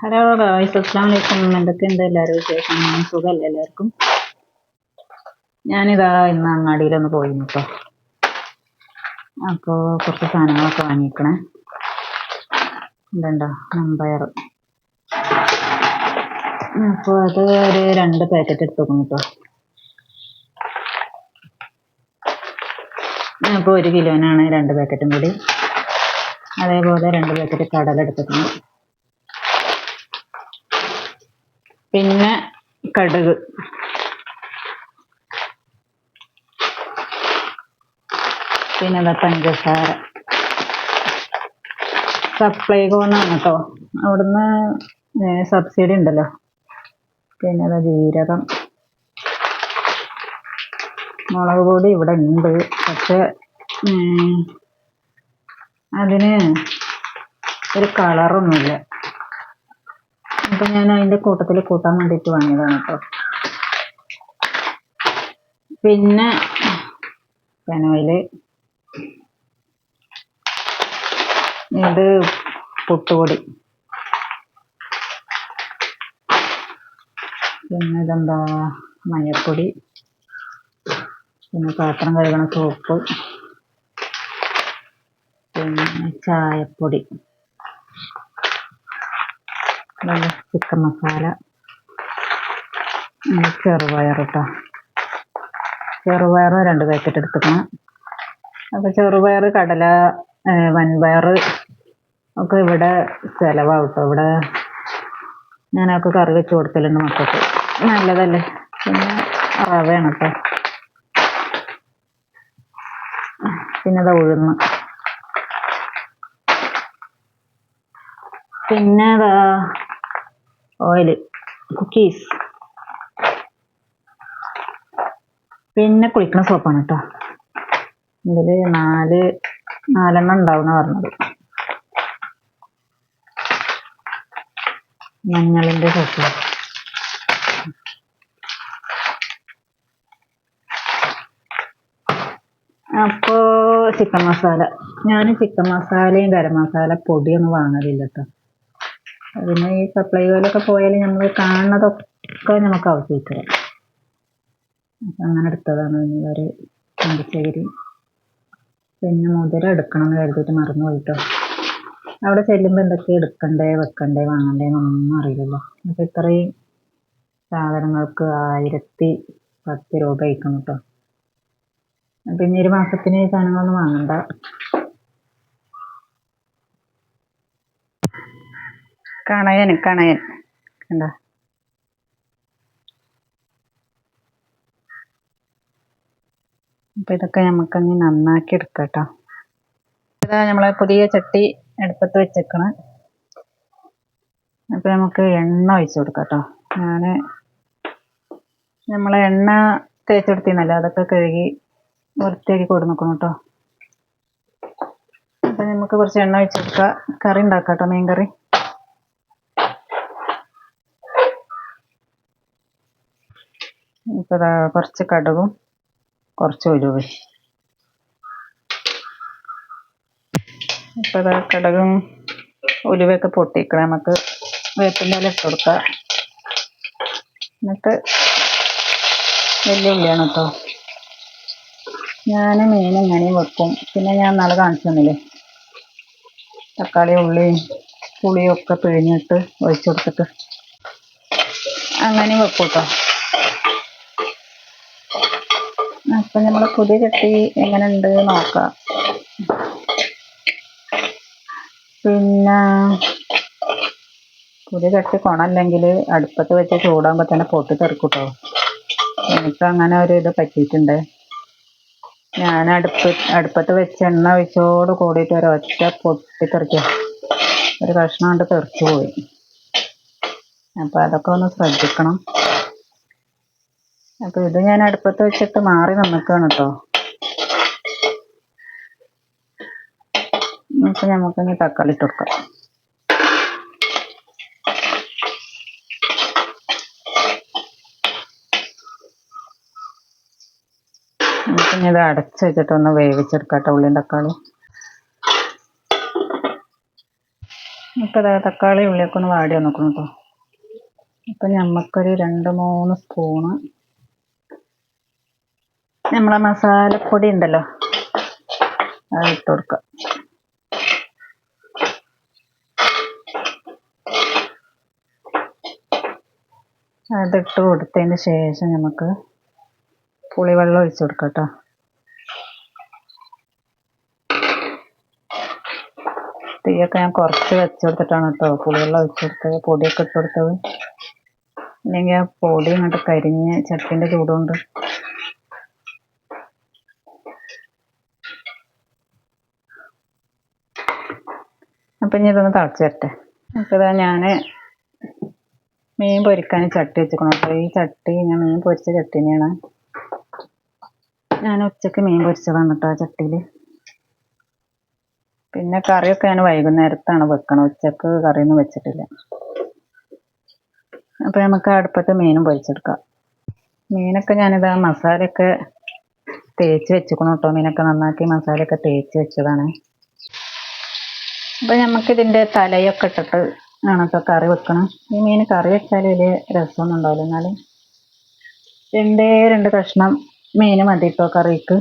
Hello guys. അസ്ലാം വലൈക്കും എന്തൊക്കെയുണ്ട് എല്ലാവരും വിശേഷം സുഖമല്ലേ എല്ലാവർക്കും? ഞാനിതാ ഇന്ന് അങ്ങാടിയിലൊന്ന് പോയി കേട്ടോ അപ്പോൾ കുറച്ച് സാധനങ്ങളൊക്കെ വാങ്ങിക്കണേ ഇതുണ്ടോ നമ്പയർ അപ്പോൾ അത് ഒരു രണ്ട് പാക്കറ്റ് എടുത്തോക്കും കേട്ടോ അപ്പോൾ ഒരു കിലോനാണ് രണ്ട് പാക്കറ്റും കൂടി. അതേപോലെ രണ്ട് പാക്കറ്റ് കടല എടുത്തേക്കുന്നു പിന്നെ കടുക്. പിന്നെ പഞ്ചസാര. സപ്ലൈകോന്നാണ് കേട്ടോ അവിടുന്ന് സബ്സിഡി ഉണ്ടല്ലോ. പിന്നെ അതാ ജീരകം. മുളക് പൊടി ഇവിടെ ഉണ്ട്. പക്ഷെ അതിന് ഒരു കളറൊന്നുമില്ല അപ്പൊ ഞാൻ അതിന്റെ കൂട്ടത്തിൽ കൂട്ടാൻ വേണ്ടിട്ട് വാങ്ങിയതാണ് കേട്ടോ പിന്നെ കനവയിൽ ഇത് പുട്ടുപൊടി. പിന്നെ ഇതെന്താ? മഞ്ഞപ്പൊടി. പിന്നെ പാത്രം കഴുകണ സോപ്പ്. പിന്നെ ചായപ്പൊടി. ഇതുണ്ട് ചിക്കൻ മസാല. ചെറുപയറിട്ട. ചെറുപയർ രണ്ട് പാക്കറ്റ് എടുത്തിരുന്നു അപ്പോൾ ചെറുപയർ കടല വൻപയർ ഒക്കെ ഇവിടെ ചിലവാകും കേട്ടോ ഇവിടെ ഞാനൊക്കെ കറി വെച്ച് കൊടുക്കലുണ്ട് മക്കൾക്ക്. നല്ലതല്ലേ? പിന്നെ റവയാണ് കേട്ടോ പിന്നെ അതാ ഉഴുന്ന്. പിന്നെ ഓയിൽ കുക്കീസ് പിന്നെ കുളിക്കണ സോപ്പാണ് കേട്ടോ ഇതിൽ നാല് നാലെണ്ണം ഉണ്ടാവുന്ന പറഞ്ഞത്. മഞ്ഞളിന്റെ സോപ്പ് അപ്പോ ചിക്കൻ മസാല ഞാൻ ചിക്കൻ മസാലയും ഗരം മസാല പൊടിയൊന്നും വാങ്ങലില്ല കേട്ടോ അതിന് ഈ സപ്ലൈകോയിലൊക്കെ പോയാൽ നമ്മൾ കാണുന്നതൊക്കെ നമുക്ക് ആവശ്യമില്ല അപ്പം അങ്ങനെ എടുത്തതാണ് ഒരു പഞ്ചച്ചകിരി പിന്നെ മുതിര എടുക്കണം എന്ന് കരുതിയിട്ട് മറന്നു പോയിട്ടോ. അവിടെ ചെല്ലുമ്പോൾ എന്തൊക്കെ എടുക്കണ്ടേ വെക്കണ്ടേ വാങ്ങണ്ടേ എന്നൊന്നും അറിയില്ലല്ലോ. അപ്പം ഇത്രയും സാധനങ്ങൾക്ക് ആയിരത്തി പത്ത് രൂപ ആയിരിക്കും കേട്ടോ പിന്നെ ഒരു മാസത്തിന് സാധനങ്ങളൊന്നും വാങ്ങണ്ട. കണയൻ കണയൻ. കണ്ട? അപ്പൊ ഇതൊക്കെ നമുക്കങ്ങ് നന്നാക്കി എടുക്കാം കേട്ടോ ഇതാ നമ്മളെ പുതിയ ചട്ടി അടുപ്പത്ത് വെച്ചേക്കണ. അപ്പൊ നമുക്ക് എണ്ണ ഒഴിച്ചു കൊടുക്കാം കേട്ടോ ഞാൻ നമ്മളെ എണ്ണ തേച്ചെടുത്തിന്നല്ലോ അതൊക്കെ കഴുകി വൃത്തിയാക്കി കൊടുക്കണം കേട്ടോ. അപ്പൊ നമുക്ക് കുറച്ച് എണ്ണ ഒഴിച്ചു കൊടുക്കാം. കറി ഉണ്ടാക്കാം കേട്ടോ മീൻ കറി ഇപ്പൊ ദാ കുറച്ച് കടുകും കുറച്ച് ഉലുവയും. ഇപ്പൊ ഇതാ കടകും ഉലുവയൊക്കെ പൊട്ടിക്കണം. നമുക്ക് വേപ്പിന്റെ ഇട്ട് കൊടുക്കാം. എന്നിട്ട് വലിയ ഉള്ളിയാണ് കേട്ടോ. ഞാൻ മീൻ ഇങ്ങനെയും വെക്കും. പിന്നെ ഞാൻ നാളെ കാണിച്ചു തന്നില്ലേ തക്കാളി ഉള്ളിയും പുളിയും ഒക്കെ പിഴിഞ്ഞിട്ട് ഒഴിച്ചു കൊടുത്തിട്ട്. അങ്ങനെയും വെക്കും കേട്ടോ. അപ്പൊ നമ്മൾ പുതിയ ചട്ടി എങ്ങനെ ഉണ്ട് നോക്കാം. പിന്നെ പുതിയ ചട്ടി കൊണല്ലെങ്കിൽ അടുപ്പത്ത് വെച്ച് ചൂടാകുമ്പോൾ തന്നെ പൊട്ടി തെറിക്കൂട്ടോ. എനിക്ക് അങ്ങനെ ഒരു ഇത് പറ്റിയിട്ടുണ്ട്. ഞാൻ അടുപ്പ് അടുപ്പത്ത് വെച്ച് എണ്ണ ഒഴിച്ചോട് കൂടിയിട്ട് ഒരൊറ്റ പൊട്ടിത്തെറിക്കുക ഒരു കഷ്ണം കൊണ്ട് തെറിച്ചു പോയി. അപ്പൊ അതൊക്കെ ഒന്ന് ശ്രദ്ധിക്കണം. അപ്പൊ ഇത് ഞാൻ അടുപ്പത്ത് വെച്ചിട്ട് മാറി നിന്നിക്കാണ് കേട്ടോ അപ്പൊ നമുക്കിനി തക്കാളി ഇട്ട് ഇത് അടച്ച് വെച്ചിട്ട് ഒന്ന് വേവിച്ചെടുക്കട്ടെ കേട്ടോ ഉള്ളിയും തക്കാളി അപ്പോൾ അതാ തക്കാളി ഉള്ളിയൊക്കെ ഒന്ന് വാടി വന്നിക്കണം കേട്ടോ നമുക്കൊരു രണ്ട് മൂന്ന് സ്പൂണ് നമ്മളെ മസാലപ്പൊടി ഉണ്ടല്ലോ അത് ഇട്ട് കൊടുക്കാം. അതിട്ട് കൊടുത്തതിന് ശേഷം നമുക്ക് പുളിവെള്ളം ഒഴിച്ചു കൊടുക്കാം കേട്ടോ തീയൊക്കെ ഞാൻ കുറച്ച് വെച്ച് കൊടുത്തിട്ടാണ് കേട്ടോ പുളിവെള്ളം ഒഴിച്ചു കൊടുത്തത് പൊടിയൊക്കെ ഇട്ട് കൊടുത്തത്. അല്ലെങ്കിൽ ആ പൊടി ഇങ്ങോട്ട് കരിഞ്ഞ് ചട്ടിന്റെ ചൂടുകൊണ്ട് അപ്പം ഇനി ഇതൊന്ന് തിളച്ച് വരട്ടെ. അപ്പോൾ ഞാൻ മീൻ പൊരിക്കാൻ ചട്ടി വെച്ചിരിക്കണം അപ്പൊ ഈ ചട്ടി ഞാൻ മീൻ പൊരിച്ച ചട്ടി തന്നെയാണ് ഞാൻ ഉച്ചയ്ക്ക് മീൻ പൊരിച്ചതാണ് കേട്ടോ ആ ചട്ടിയിൽ പിന്നെ കറിയൊക്കെ ഞാൻ വൈകുന്നേരത്താണ് വെക്കണം ഉച്ചയ്ക്ക് കറിയൊന്നും വെച്ചിട്ടില്ല. അപ്പോൾ നമുക്ക് അടുപ്പത്ത് മീനും പൊരിച്ചെടുക്കാം. മീനൊക്കെ ഞാനിതാ മസാലയൊക്കെ തേച്ച് വെച്ചിക്കണം കേട്ടോ മീനൊക്കെ നന്നാക്കി മസാലയൊക്കെ തേച്ച് വെച്ചതാണ്. അപ്പോൾ ഇതിന്റെ തലയൊക്കെ ഇട്ടിട്ട് ആണ് കറി വെക്കണം. ഈ മീൻ കറി വെച്ചാൽ വലിയ രസമൊന്നും ഉണ്ടാവില്ല. എന്നാലും രണ്ടേ രണ്ട് കഷ്ണം മീൻ മതി ഇപ്പോൾ കറിക്ക്.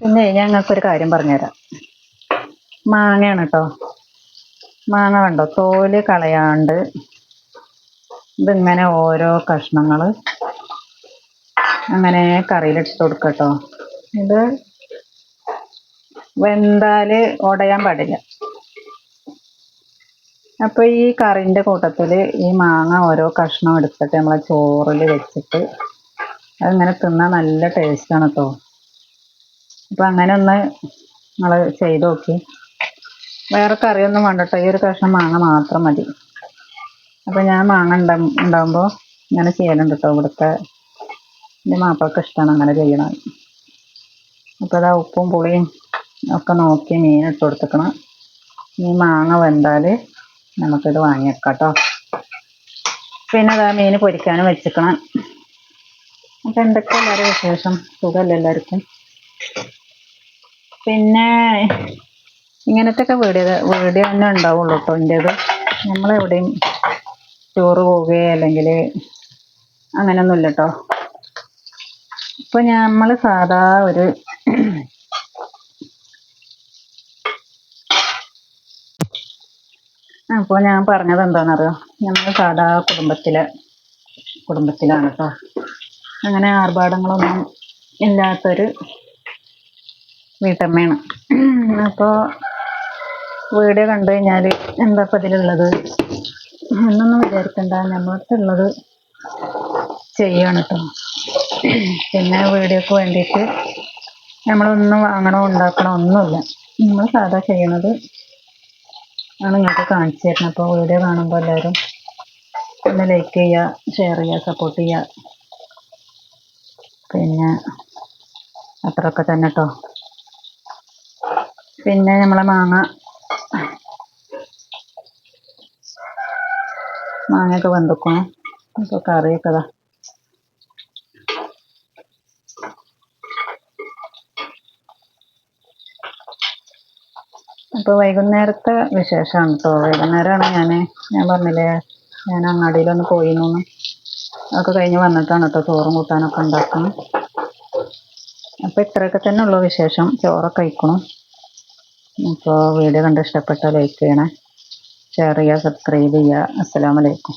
പിന്നെ ഞങ്ങൾക്കൊരു കാര്യം പറഞ്ഞുതരാം. മാങ്ങയാണ് കേട്ടോ മാങ്ങ കണ്ടോ? തോൽ കളയാണ്ട് ഇതിങ്ങനെ ഓരോ കഷ്ണങ്ങൾ അങ്ങനെ കറിയിലിട്ട് കൊടുക്കട്ടോ. ഇത് വെന്താൽ ഉടയാൻ പാടില്ല. അപ്പൊ ഈ കറിന്റെ കൂട്ടത്തിൽ ഈ മാങ്ങ ഓരോ കഷ്ണം എടുത്തിട്ട് നമ്മളെ ചോറിൽ വെച്ചിട്ട് അതിങ്ങനെ തിന്നാൻ നല്ല ടേസ്റ്റാണ് കേട്ടോ അപ്പൊ അങ്ങനെ ഒന്ന് നമ്മൾ ചെയ്ത് നോക്കി. വേറെ കറിയൊന്നും വേണ്ടട്ടോ. ഈ ഒരു കഷ്ണം മാങ്ങ മാത്രം മതി. അപ്പൊ ഞാൻ മാങ്ങ ഉണ്ടാ ഉണ്ടാകുമ്പോൾ ഇങ്ങനെ ചെയ്യലുണ്ട് കേട്ടോ ഇവിടുത്തെ എന്റെ മാപ്പൾക്ക് ഇഷ്ടമാണ് അങ്ങനെ ചെയ്യണത്. അപ്പോൾ അതാ ഉപ്പും പുളിയും ഒക്കെ നോക്കി മീൻ ഇട്ട് കൊടുത്തേക്കണം. ഈ മാങ്ങ വെന്താൽ നമുക്കിത് വാങ്ങി വെക്കാം കേട്ടോ പിന്നെ അതാ മീൻ പൊരിക്കാനും വെച്ചിക്കണം. അപ്പം എന്തൊക്കെ എല്ലാവരും വിശേഷം? സുഖമല്ല എല്ലാവർക്കും? പിന്നെ ഇങ്ങനത്തെ ഒക്കെ വീഡിയോ വീഡിയോ തന്നെ ഉണ്ടാവുള്ളൂ കേട്ടോ എന്റേത് നമ്മളെവിടെയും ടൂറ് പോവുകയോ അല്ലെങ്കിൽ അങ്ങനെയൊന്നുമില്ല കേട്ടോ ഇപ്പൊ നമ്മൾ സാധാ ഒരു അപ്പോൾ ഞാൻ പറഞ്ഞത് എന്താണെന്നറിയോ നമ്മൾ സാധാ കുടുംബത്തിലെ കുടുംബത്തിലാണ് കേട്ടോ അങ്ങനെ ആർഭാടങ്ങളൊന്നും ഇല്ലാത്തൊരു വീട്ടമ്മയാണ്. അപ്പോൾ വീട് കണ്ടു കഴിഞ്ഞാൽ എന്താ ഇപ്പം ഇതിലുള്ളത്? എന്നൊന്നും വിചാരിക്കണ്ട. നമ്മൾക്കുള്ളത് ചെയ്യാണ് കേട്ടോ പിന്നെ വീഡിയോക്ക് വേണ്ടിയിട്ട് നമ്മളൊന്നും വാങ്ങണോ ഉണ്ടാക്കണോ ഒന്നുമില്ല. നമ്മൾ സാധാ ചെയ്യണത് ആണ് നിങ്ങൾക്ക് കാണിച്ചു തരുന്നത്. അപ്പോൾ വീഡിയോ കാണുമ്പോൾ എല്ലാവരും ഒന്ന് ലൈക്ക് ചെയ്യുക ഷെയർ ചെയ്യുക സപ്പോർട്ട് ചെയ്യുക. പിന്നെ അത്രയൊക്കെ തന്നെ കേട്ടോ പിന്നെ നമ്മളെ മാങ്ങ. മാങ്ങയൊക്കെ വെന്തിക്കണം. ഇപ്പോൾ കറിയൊക്കെ ഇതാ. അപ്പോൾ വൈകുന്നേരത്തെ വിശേഷമാണ് കേട്ടോ വൈകുന്നേരമാണ് ഞാൻ ഞാൻ പറഞ്ഞില്ലേ ഞാൻ അങ്ങാടിയിലൊന്ന് പോയിരുന്നു അതൊക്കെ കഴിഞ്ഞ് വന്നിട്ടാണ് കേട്ടോ ചോറും കൂട്ടാനൊക്കെ ഉണ്ടാക്കണം. അപ്പോൾ ഇത്രയൊക്കെ തന്നെ ഉള്ളൂ വിശേഷം. ചോറൊക്കെ കഴിക്കണം. അപ്പോൾ വീഡിയോ കണ്ട് ഇഷ്ടപ്പെട്ടാൽ ലൈക്ക് ചെയ്യണേ. ഷെയർ ചെയ്യുക സബ്സ്ക്രൈബ് ചെയ്യുക അസ്സലാമലൈക്കും